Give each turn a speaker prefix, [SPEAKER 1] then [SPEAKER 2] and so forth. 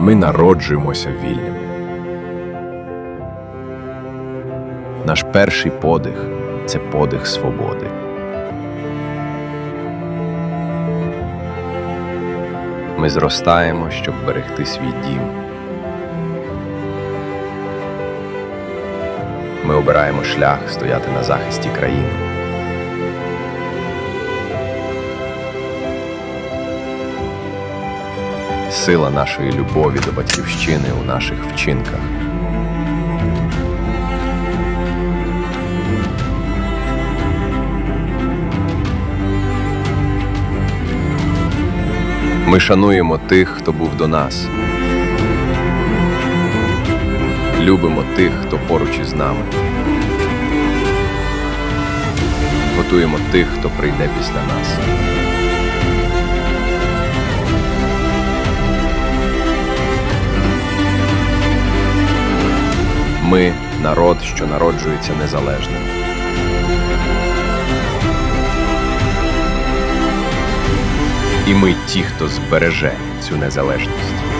[SPEAKER 1] Ми народжуємося вільними. Наш перший подих це подих свободи. Ми зростаємо, щоб берегти свій дім. Ми обираємо шлях стояти на захисті країни. Сила нашої любові до батьківщини у наших вчинках. Ми шануємо тих, хто був до нас. Любимо тих, хто поруч із нами. Готуємо тих, хто прийде після нас. Ми народ, що народжується незалежним. І ми ті, хто збереже цю незалежність.